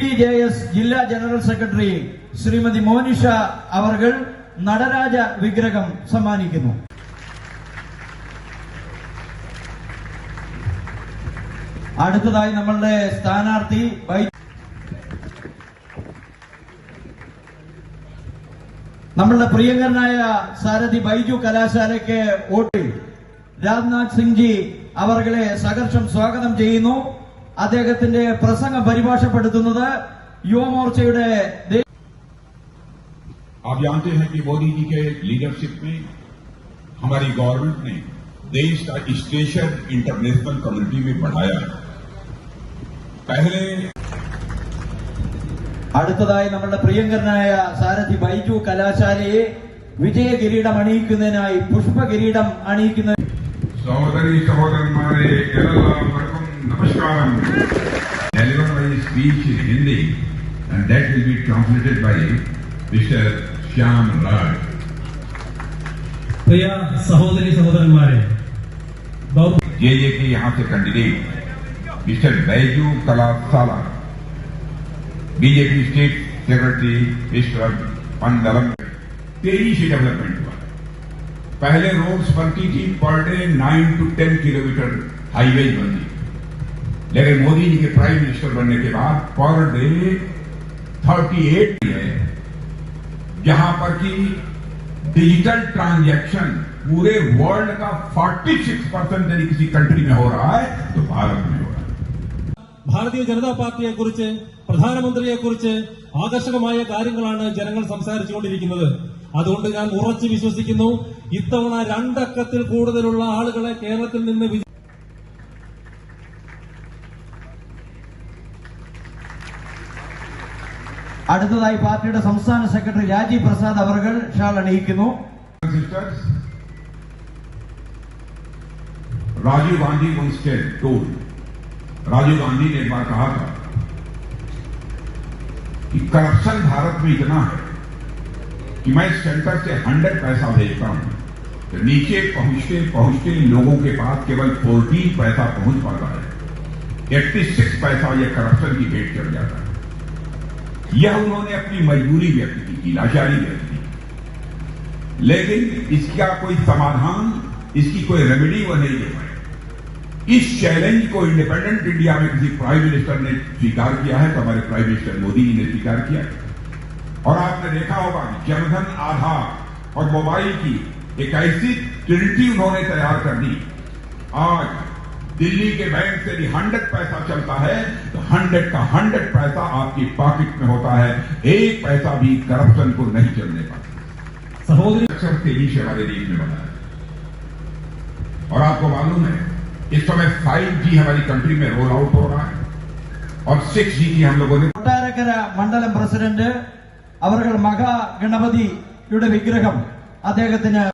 D J S ജില്ലാ general secretary Srimathi Monisha അവർകൾ നടരാജ വിഗ്രഹം സമ്മാനിക്കുന്നു. അടുത്തതായി നമ്മളുടെ സ്ഥാനാർത്ഥി നമ്മളുടെ പ്രിയങ്കരനായ സാരഥി ബൈജു കലാശാലയ്ക്ക് വോട്ട്. രാജ്നാഥ് സിംഗ്ജി അവർകളെ സഹർഷം സ്വാഗതം ചെയ്യുന്നു. അദ്ദേഹത്തിന്റെ പ്രസംഗം പരിഭാഷപ്പെടുത്തുന്നത് യുവമോർച്ചയുടെ आप ലീഡർഷിപ്പ് हैं ഗവൺമെന്റ് मोदी जी के लीडरशिप में हमारी അടുത്തതായി നമ്മുടെ പ്രിയങ്കരനായ സാരഥി ബൈജു കലാശാലയെ വിജയ കിരീടം അണിയിക്കുന്നതിനായി പുഷ്പകിരീടം അണിയിക്കുന്ന സഹോദരി സഹോദരന്മാരെ Kerala speech in Hindi and that will be translated by Mr. Shyam Raj. प्रिय सहोदरी सहोदर हमारे जे यहाँ से candidate mister Baiju Kalasala BJP state secretary mister Pandalam तेज़ी से डेवलपमेंट हुआ पहले रोड्स बनती थी per day nine to ten kilometre highway बनती लेकिन मोदी जी के प्राइम मिनिस्टर बनने के बाद पर डे थर्टी एट है जहां पर कि डिजिटल ट्रांजैक्शन पूरे वर्ल्ड का 46 परसेंट यदि किसी कंट्री में हो रहा है तो भारत में हो रहा है ഭാരതീയ ജനതാ പാർട്ടിയെ കുറിച്ച് പ്രധാനമന്ത്രിയെ കുറിച്ച് ആകർഷകമായ കാര്യങ്ങളാണ് ജനങ്ങൾ സംസാരിച്ചുകൊണ്ടിരിക്കുന്നത് അതുകൊണ്ട് ഞാൻ ഉറച്ചു വിശ്വസിക്കുന്നു ഇത്തവണ രണ്ടക്കത്തിൽ കൂടുതലുള്ള ആളുകളെ കേരളത്തിൽ നിന്ന് അടുത്തതായി പാർട്ടിയുടെ സംസ്ഥാന സെക്രട്ടറി രാജീവ് പ്രസാദ് അവർകൾ shawl അണിയിക്കുന്നു Sisters, Rajiv Gandhi once said, told, Rajiv Gandhi ने एक बार कहा था कि करप्शन भारत में इतना है कि मैं सेंटर से हंड्रेड पैसा भेजता हूं तो नीचे पहुंचते पहुंचते लोगों के पास केवल फोर्टीन पैसा पहुंच पाता है एट्टी सिक्स पैसा यह करप्शन की भेंट चढ़ जाता है यह उन्होंने अपनी मजबूरी व्यक्त की लाचारी व्यक्त की लेकिन इसका कोई समाधान, इसकी कोई रेमेडी वह नहीं दे पाए। इस चैलेंज को इंडिपेंडेंट इंडिया में किसी प्राइम मिनिस्टर ने स्वीकार किया है तो हमारे प्राइम मिनिस्टर मोदी जी ने स्वीकार किया और आपने देखा होगा कि जनधन आधार और मोबाइल की एक ऐसी ट्रिनिटी उन्होंने तैयार कर दी। आज दिल्ली के बैंक से भी हंड्रेड पैसा चलता है तो हंड्रेड का हंड्रेड पैसा आपकी पॉकेट में होता है एक पैसा भी करप्शन को नहीं चलने पाता സഹോദരി अक्षर तेजी से हमारे देश में बना है और आपको मालूम है इस समय फाइव जी हमारी कंट्री में रोल आउट हो रहा है और सिक्स जी की हम लोगों ने കൊട്ടാരക്കര മണ്ഡലം പ്രസിഡന്റ് അവർ മഹാഗണപതിയുടെ വിഗ്രഹം അദ്ദേഹത്തിന്